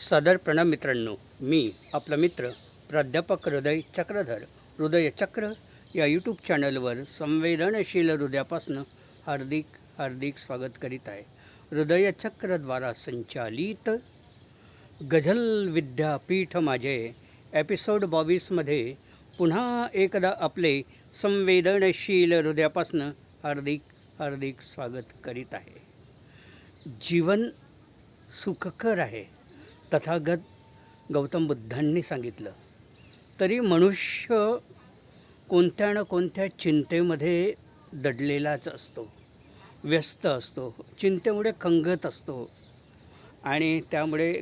सादर प्रणाम मित्रांनो मी आपला मित्र प्राध्यापक हृदय चक्रधर हृदयचक्र या यूट्यूब चॅनलवर संवेदनशील हृदयापासून हार्दिक हार्दिक स्वागत करीत आहे. हृदयचक्रद्वारा संचालित गझल विद्यापीठ माझे एपिसोड बावीसमध्ये पुन्हा एकदा आपले संवेदनशील हृदयापासून हार्दिक हार्दिक स्वागत करीत आहे. जीवन सुखकर आहे. तथागत गौतम बुद्धांनी सांगितलं. तरी मनुष्य कोणत्या ना कोणत्या चिंतेमध्ये दडलेलाच असतो. व्यस्त असतो चिंतेमुळे खंगत असतो आणि त्यामुळे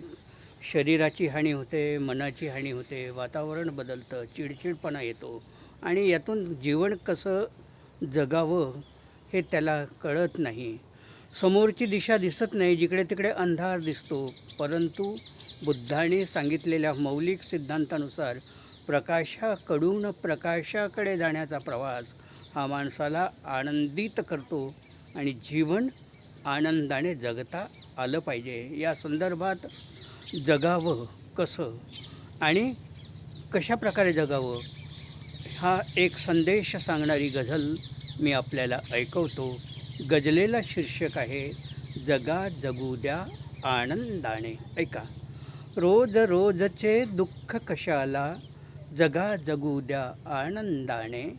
शरीराची हानी होते मनाची हानी होते वातावरण बदलतं चिडचिडपणा येतो आणि यातून जीवन कसं जगावं हे त्याला कळत नाही. समोरची दिशा दिसत नाही जिकडे तिकडे अंधार दिसतो परंतु बुद्धाने सांगितलेल्या मौलिक सिद्धांतानुसार प्रकाशाकडून प्रकाशाकडे जाण्याचा प्रवास हा माणसाला आनंदित करतो आणि जीवन आनंदाने जगता आलं पाहिजे. या संदर्भात जगावं कसं आणि कशा प्रकारे जगावं हा एक संदेश सांगणारी गझल मी आपल्याला ऐकवतो. गजलेला शीर्षक आहे जगा जगू द्या आनंदाने. ऐका. रोज रोजचे दुःख कशाला? जगा जगू द्या आनंदाने.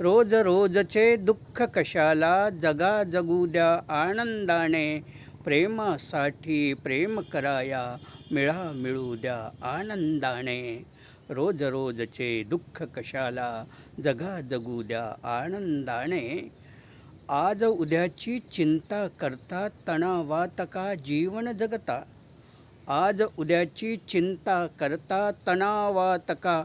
रोज रोजचे दुःख कशाला? जगा जगू द्या आनंदाने. प्रेमासाठी प्रेम कराया मिळा मिळू द्या आनंदाने. रोज रोजचे दुःख कशाला? जगा जगू द्या आनंदाने. आज उद्याची चिंता करता तणावात का जीवन जगता. आज उद्याची चिंता करता तणावात का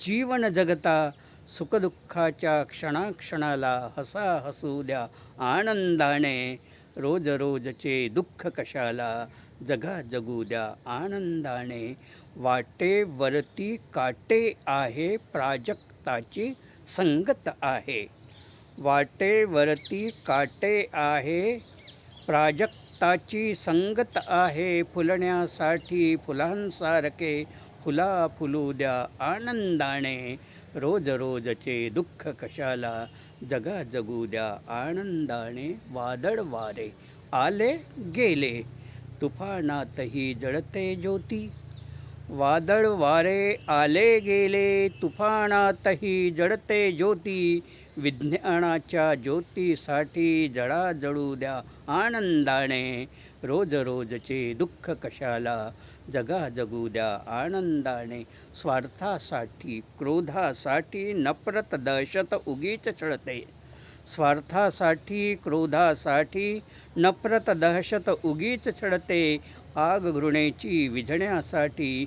जीवन जगता सुखदुःखाच्या क्षणाक्षणाला हसा हसू द्या आनंदाने. रोज रोजचे दुःख कशाला? जगा जगू द्या आनंदाने. वाटेवरती काटे आहे प्राजक्ताची संगत आहे. वाटेवरती काटे आहे ताची संगत आहे फुलण्यासाठी. फुलांसारखे फुला फुलू द्या आनंदाने. रोज रोजचे दुःख कशाला? जगा जगू द्या आनंदाने. वादळ वारे आले गेले तुफानातही जळते ज्योती. वादळ वारे आले गेले तुफानातही जडते ज्योती. विज्ञानाच्या ज्योतीसाठी जळा जळू द्या आनंदाने. रोज रोजचे दुःख कशाला? जगा जगू द्या आनंदाने. स्वार्थासाठी क्रोधासाठी नफरत दहशत उगीच चढते स्वार्थासाठी क्रोधासाठी नफरत दहशत उगीच चढते आग घृणेची विझण्यासाठी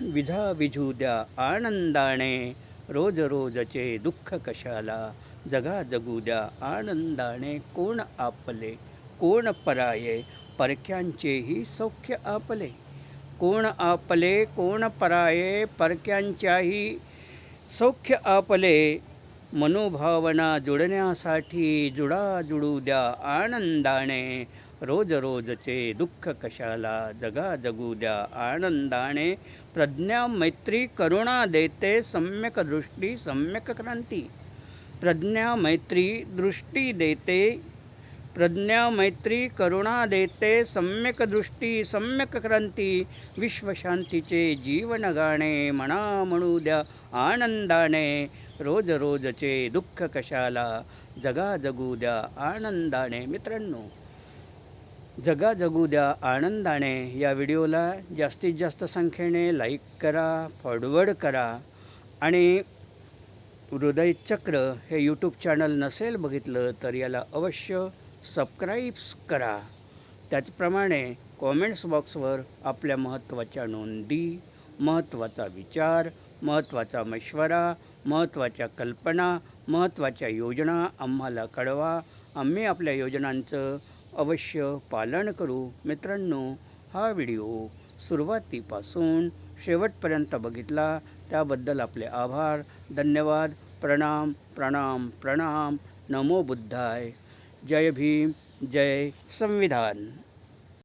विझा विझू द्या आनंदाने. रोज रोजचे दुःख कशाला? जगा जगू द्या आनंदाने कोण आपले? कोण पराये? परक्यांचेही सौख्य आपले. कोण आपले? कोण पराये? परक्यांच्याही सौख्य आपले. मनोभावना जुळण्यासाठी जुडा जुळू द्या आनंदाने. रोज रोजचे दुःख कशाला? जगा जगू द्या. आनंदाने प्रज्ञा मैत्री करुणा देते. सम्यक दृष्टी सम्यक क्रांती. प्रज्ञा मैत्री दृष्टी देते. प्रज्ञा मैत्री करुणा देते. सम्यक दृष्टी सम्यक क्रांती. विश्वशांतीचे जीवन गाणे म्हणा म्हणू द्या. आनंदाने रोज रोजचे दुःख कशाला? जगा जगू द्या. आनंदाने मित्रांनो जगा जगू द्या आनंदाने या व्हिडिओला जास्तीत जास्त संख्येने लाईक करा फॉरवर्ड करा आणि हृदयचक्र हे यूट्यूब चॅनल नसेल बघितलं तर याला अवश्य सबस्क्राईब्स करा. त्याचप्रमाणे कॉमेंट्स बॉक्सवर आपल्या महत्त्वाच्या नोंदी महत्त्वाचा विचार महत्त्वाचा मशवरा महत्त्वाच्या कल्पना महत्त्वाच्या योजना आम्हाला कळवा. आम्ही आपल्या योजनांचं अवश्य पालन करू. मित्रांनो हा व्हिडिओ सुरुवातीपासून शेवटपर्यंत बघितला त्याबद्दल आपले आभार. धन्यवाद. प्रणाम प्रणाम प्रणाम. नमो बुद्धाय. जय भीम. जय संविधान.